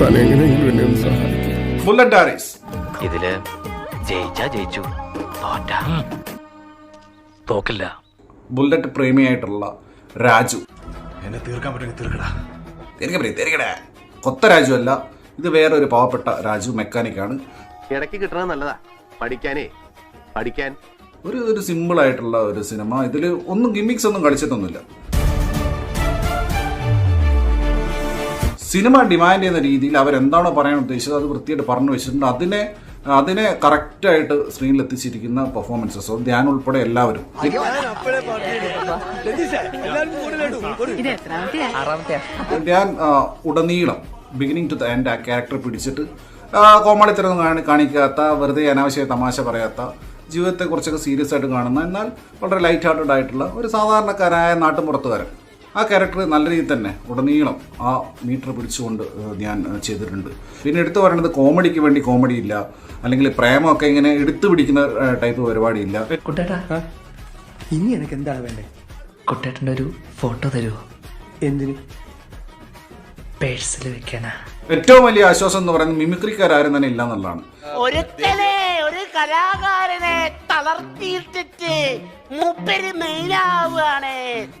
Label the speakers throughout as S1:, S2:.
S1: താൻ എങ്ങനെയെങ്കിലും എന്നെ ഒന്ന് സഹായിക്കും
S2: ബുള്ളറ്റ് ഹാരിസ്
S3: ഇതിൽ ജയിച്ചാ ജയിച്ചു. തോറ്റ. തോക്കില്ല.
S2: ബുള്ളറ്റ് പ്രേമിയായിട്ടുള്ള രാജു.
S4: എന്നെ തീർക്കാൻ പറ്റുമെങ്കിൽ തീർക്കടാ.
S2: തിരികെ തിരികടെ കൊത്ത രാജു അല്ല. ഇത് വേറെ ഒരു പാവപ്പെട്ട രാജു മെക്കാനിക് ആണ്.
S5: ഇടയ്ക്ക് കിട്ടണത് നല്ലതാ. പഠിക്കാനേ പഠിക്കാൻ.
S2: ഒരു ഒരു സിമ്പിൾ ആയിട്ടുള്ള ഒരു സിനിമ ഇതിൽ ഒന്നും ഗിമ്മിക്സ് ഒന്നും കളിച്ചിട്ടൊന്നുമില്ല. സിനിമ ഡിമാൻഡ് ചെയ്യുന്ന രീതിയിൽ അവരെന്താണോ പറയാൻ ഉദ്ദേശിച്ചത് അത് വൃത്തിയായിട്ട് പറഞ്ഞു വെച്ചിട്ടുണ്ട്. അതിനെ അതിനെ കറക്റ്റായിട്ട് സ്ക്രീനിൽ എത്തിച്ചിരിക്കുന്ന പെർഫോമൻസസ് ധ്യാൻ ഉൾപ്പെടെ എല്ലാവരും. ധ്യാൻ ഉടനീളം ബിഗിനിങ് ടു ദ എൻഡ് ആ ക്യാരക്ടർ പിടിച്ചിട്ട് കോമാളിത്തരം കാണി കാണിക്കാത്ത വെറുതെ അനാവശ്യ തമാശ പറയാത്ത ജീവിതത്തെ കുറച്ചൊക്കെ സീരിയസ് ആയിട്ട് കാണുന്ന എന്നാൽ വളരെ ലൈറ്റ് ഹാർട്ടഡ് ആയിട്ടുള്ള ഒരു സാധാരണക്കാരായ നാട്ടുമ്പുറത്തുകാരൻ ആ ക്യാരക്ടർ നല്ല രീതിയിൽ തന്നെ ഉടനീളം ആ മീറ്റർ പിടിച്ചുകൊണ്ട് ഞാൻ ചെയ്തിട്ടുണ്ട്. പിന്നെ എടുത്തു പറയുന്നത് കോമഡിക്ക് വേണ്ടി കോമഡി ഇല്ല. അല്ലെങ്കിൽ പ്രേമമൊക്കെ ഇങ്ങനെ എടുത്തു പിടിക്കുന്ന ടൈപ്പ് പരിപാടിയില്ല
S6: കുട്ടേട്ടാ
S7: ഇനി എനിക്ക് എന്താണ് വേണ്ടേ?
S6: കുട്ടേട്ടന്റെ ഒരു ഫോട്ടോ തരുമോ
S7: എന്തിന്?
S6: പേഴ്സിൽ വെക്കാനാ.
S2: ഏറ്റവും വലിയ ആശ്വാസം എന്ന് പറയുന്നത് മിമിക്രിക്കാരും തന്നെ ഇല്ല എന്നുള്ളതാണ്
S8: ഒരു കലാകാരനെ തളർത്തിയിട്ടിട്ട് മൂപ്പര് മെയിനാവുകയാണ്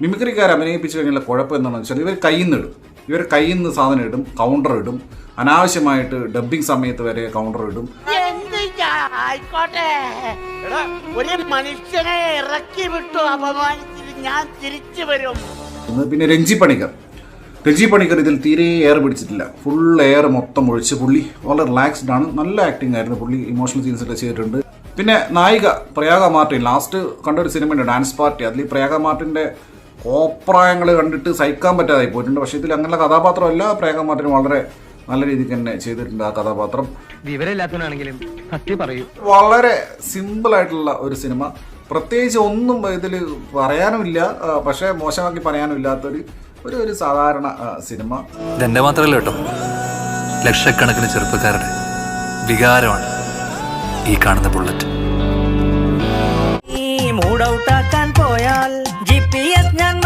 S2: മിമിക്രിക്കാർ അഭിനയിപ്പിച്ചു കഴിഞ്ഞാൽ കുഴപ്പം എന്താണെന്ന് വെച്ചാൽ ഇവർ കയ്യിൽ നിന്ന് ഇടും. ഇവർ കയ്യിൽ നിന്ന് സാധനം ഇടും കൗണ്ടർ ഇടും. അനാവശ്യമായിട്ട് ഡബ്ബിംഗ് സമയത്ത് വരെ കൗണ്ടർ ഇടും.
S8: ആയിക്കോട്ടെ. ഒരു മനുഷ്യനെ ഇറക്കി വിട്ടു അപമാനിച്ചിട്ട് ഞാൻ തിരിച്ചു വരും.
S2: പിന്നെ രഞ്ജി പണിക്കർ. രഞ്ജി പണിക്കർ ഇതിൽ തീരെ എയർ പിടിച്ചിട്ടില്ല. ഫുൾ എയർ മൊത്തം ഒഴിച്ച് പുള്ളി വളരെ റിലാക്സ്ഡ് ആണ്. നല്ല ആക്ടിംഗ് ആയിരുന്നു പുള്ളി. ഇമോഷണൽ സീൻസ് ഒക്കെ ചെയ്തിട്ടുണ്ട്. പിന്നെ നായിക പ്രയാഗ മാർട്ടിൻ ലാസ്റ്റ് കണ്ട ഒരു സിനിമയുണ്ട് ഡാൻസ് പാർട്ടി അതിൽ പ്രയാഗ മാർട്ടിന്റെ കോപ്രായങ്ങൾ കണ്ടിട്ട് സഹിക്കാൻ പറ്റാതായി പോയിട്ടുണ്ട്. പക്ഷേ ഇതിൽ അങ്ങനെയുള്ള കഥാപാത്രമല്ല പ്രയാഗ മാർട്ടിൻ വളരെ നല്ല രീതിക്ക് തന്നെ ചെയ്തിട്ടുണ്ട് ആ കഥാപാത്രം.
S3: വിവരമില്ലാത്തവനാണെങ്കിലും സത്യം പറയൂ.
S2: വളരെ സിമ്പിൾ ആയിട്ടുള്ള ഒരു സിനിമ. പ്രത്യേകിച്ച് ഒന്നും ഇതിൽ പറയാനുമില്ല. പക്ഷേ മോശമാക്കി പറയാനും ഇല്ലാത്തൊരു ഒരു ഒരു സാധാരണ സിനിമ.
S9: ഇതെന്റെ മാത്രമല്ല കേട്ടോ. ലക്ഷക്കണക്കിന് ചെറുപ്പക്കാരുടെ വികാരമാണ്. ഈ കാണുന്ന ബുള്ളറ്റ്.
S6: മൂഡ് ഔട്ടാക്കാൻ പോയാൽ ജി പി എസ് ഞാൻ